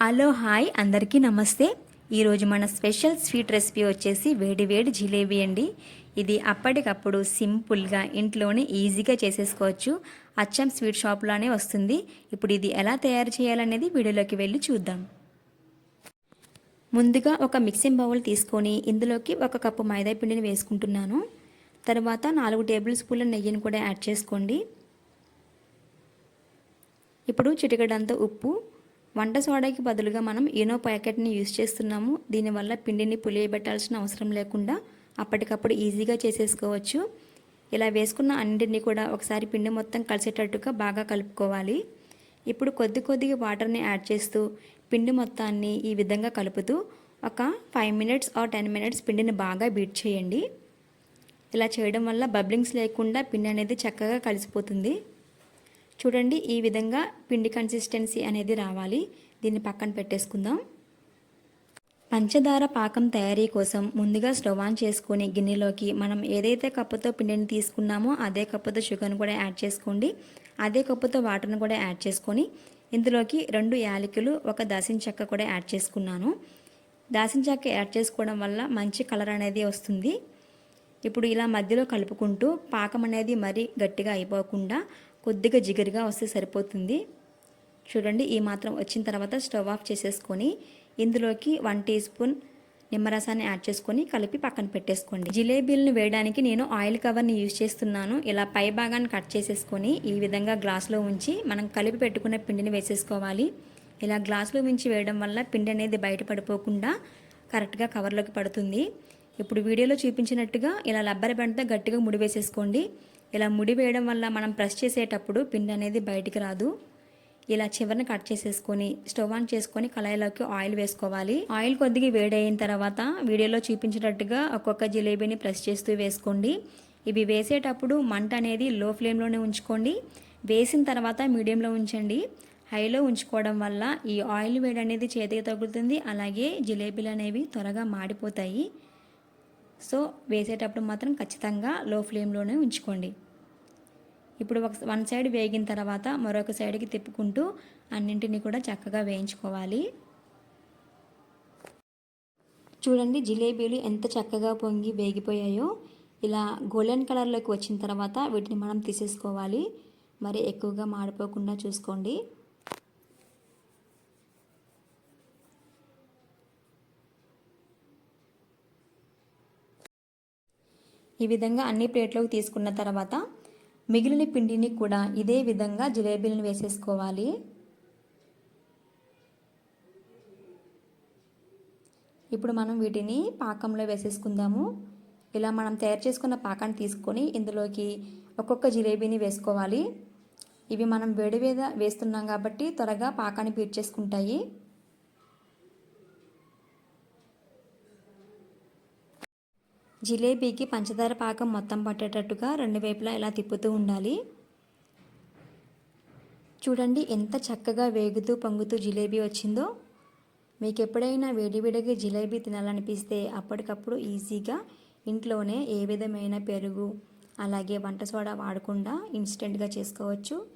Hello hi అందరికీ నమస్తే. ఈరోజు మన స్పెషల్ స్వీట్ రెసిపీ వచ్చేసి వేడి వేడి జిలేబీ అండి. ఇది అప్పటికప్పుడు సింపుల్గా ఇంట్లోనే ఈజీగా చేసేసుకోవచ్చు. అచ్చం స్వీట్ షాప్లోనే వస్తుంది. ఇప్పుడు ఇది ఎలా తయారు చేయాలనేది వీడియోలోకి వెళ్ళి చూద్దాం. ముందుగా ఒక మిక్సింగ్ బౌల్ తీసుకొని ఇందులోకి ఒక కప్పు మైదా పిండిని వేసుకుంటున్నాను. తర్వాత నాలుగు టేబుల్ స్పూన్ల నెయ్యిని కూడా యాడ్ చేసుకోండి. ఇప్పుడు చిటికడంత ఉప్పు వంట సోడాకి బదులుగా మనం ఈనో ప్యాకెట్ని యూజ్ చేస్తున్నాము. దీనివల్ల పిండిని పులియబెట్టాల్సిన అవసరం లేకుండా అప్పటికప్పుడు ఈజీగా చేసేసుకోవచ్చు. ఇలా వేసుకున్న అన్నింటినీ కూడా ఒకసారి పిండి మొత్తం కలిసేటట్టుగా బాగా కలుపుకోవాలి. ఇప్పుడు కొద్ది కొద్దిగా వాటర్ని యాడ్ చేస్తూ పిండి మొత్తాన్ని ఈ విధంగా కలుపుతూ ఒక five minutes or ten minutes పిండిని బాగా బీట్ చేయండి. ఇలా చేయడం వల్ల బబ్లింగ్స్ లేకుండా పిండి అనేది చక్కగా కలిసిపోతుంది. చూడండి ఈ విధంగా పిండి కన్సిస్టెన్సీ అనేది రావాలి. దీన్ని పక్కన పెట్టేసుకుందాం. పంచదార పాకం తయారీ కోసం ముందుగా స్టవ్ ఆన్ చేసుకుని గిన్నెలోకి మనం ఏదైతే కప్పుతో పిండిని తీసుకున్నామో అదే కప్పుతో షుగర్ని కూడా యాడ్ చేసుకోండి. అదే కప్పుతో వాటర్ని కూడా యాడ్ చేసుకొని ఇందులోకి రెండు యాలకులు ఒక దాసిన చెక్క కూడా యాడ్ చేసుకున్నాను. దాసిన చెక్క యాడ్ చేసుకోవడం వల్ల మంచి కలర్ అనేది వస్తుంది. ఇప్పుడు ఇలా మధ్యలో కలుపుకుంటూ పాకం అనేది మరీ గట్టిగా అయిపోకుండా కొద్దిగా జిగరుగా వస్తే సరిపోతుంది. చూడండి ఈ మాత్రం వచ్చిన తర్వాత స్టవ్ ఆఫ్ చేసేసుకొని ఇందులోకి వన్ టీ స్పూన్ నిమ్మరసాన్ని యాడ్ చేసుకొని కలిపి పక్కన పెట్టేసుకోండి. జిలేబీలను వేయడానికి నేను ఆయిల్ కవర్ని యూజ్ చేస్తున్నాను. ఇలా పై భాగాన్ని కట్ చేసేసుకొని ఈ విధంగా గ్లాస్లో ఉంచి మనం కలిపి పెట్టుకున్న పిండిని వేసేసుకోవాలి. ఇలా గ్లాసులో ఉంచి వేయడం వల్ల పిండి అనేది బయట పడిపోకుండా కరెక్ట్గా కవర్లోకి పడుతుంది. ఇప్పుడు వీడియోలో చూపించినట్టుగా ఇలా లబ్బరి బండితో గట్టిగా ముడి వేసేసుకోండి. ఇలా ముడి వేయడం వల్ల మనం ప్రెస్ చేసేటప్పుడు పిండి అనేది బయటికి రాదు. ఇలా చివరిని కట్ చేసేసుకొని స్టవ్ ఆన్ చేసుకొని కళాయిలోకి ఆయిల్ వేసుకోవాలి. ఆయిల్ కొద్దిగా వేడైన తర్వాత వీడియోలో చూపించినట్టుగా ఒక్కొక్క జిలేబీని ప్రెస్ చేస్తూ వేసుకోండి. ఇవి వేసేటప్పుడు మంట అనేది లో ఫ్లేమ్లోనే ఉంచుకోండి. వేసిన తర్వాత మీడియంలో ఉంచండి. హైలో ఉంచుకోవడం వల్ల ఈ ఆయిల్ వేడి అనేది చేతికి తగులుతుంది. అలాగే జిలేబీలు అనేవి త్వరగా మాడిపోతాయి. సో వేసేటప్పుడు మాత్రం ఖచ్చితంగా లో ఫ్లేమ్లోనే ఉంచుకోండి. ఇప్పుడు ఒక వన్ సైడ్ వేగిన తర్వాత మరొక సైడ్కి తిప్పుకుంటూ అన్నింటినీ కూడా చక్కగా వేయించుకోవాలి. చూడండి జిలేబీలు ఎంత చక్కగా పొంగి వేగిపోయాయో. ఇలా గోల్డెన్ కలర్లోకి వచ్చిన తర్వాత వీటిని మనం తీసేసుకోవాలి. మరి ఎక్కువగా మాడిపోకుండా చూసుకోండి. ఈ విధంగా అన్ని ప్లేట్లోకి తీసుకున్న తర్వాత మిగిలిన పిండిని కూడా ఇదే విధంగా జిలేబీలను వేసేసుకోవాలి. ఇప్పుడు మనం వీటిని పాకంలో వేసేసుకుందాము. ఇలా మనం తయారు చేసుకున్న పాకాన్ని తీసుకొని ఇందులోకి ఒక్కొక్క జిలేబీని వేసుకోవాలి. ఇవి మనం వేడి మీద వేస్తున్నాం కాబట్టి త్వరగా పాకాన్ని పీడ్చేసుకుంటాయి జిలేబీకి పంచదార పాకం మొత్తం పట్టేటట్టుగా రెండు వైపులా ఇలా తిప్పుతూ ఉండాలి. చూడండి ఎంత చక్కగా వేగుతూ పొంగుతూ జిలేబీ వచ్చిందో. మీకు ఎప్పుడైనా వేడివేడిగా జిలేబీ తినాలనిపిస్తే అప్పటికప్పుడు ఈజీగా ఇంట్లోనే ఏ విధమైన పెరుగు అలాగే వంట సోడా వాడకుండా ఇన్స్టెంట్గా చేసుకోవచ్చు.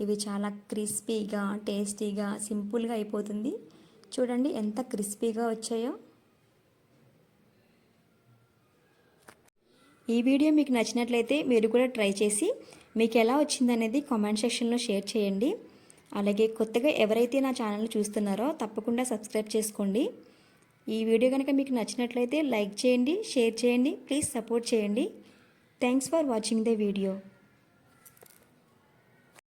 ఇవి చాలా క్రిస్పీగా టేస్టీగా సింపుల్గా అయిపోతుంది. చూడండి ఎంత క్రిస్పీగా వచ్చాయో. ఈ వీడియో మీకు నచ్చినట్లయితే మీరు కూడా ట్రై చేసి మీకు ఎలా వచ్చిందనేది కామెంట్ సెక్షన్లో షేర్ చేయండి. అలాగే కొత్తగా ఎవరైతే నా ఛానల్ చూస్తున్నారో తప్పకుండా సబ్స్క్రైబ్ చేసుకోండి. ఈ వీడియో కనుక మీకు నచ్చినట్లయితే లైక్ చేయండి షేర్ చేయండి ప్లీజ్ సపోర్ట్ చేయండి. Thanks for watching the video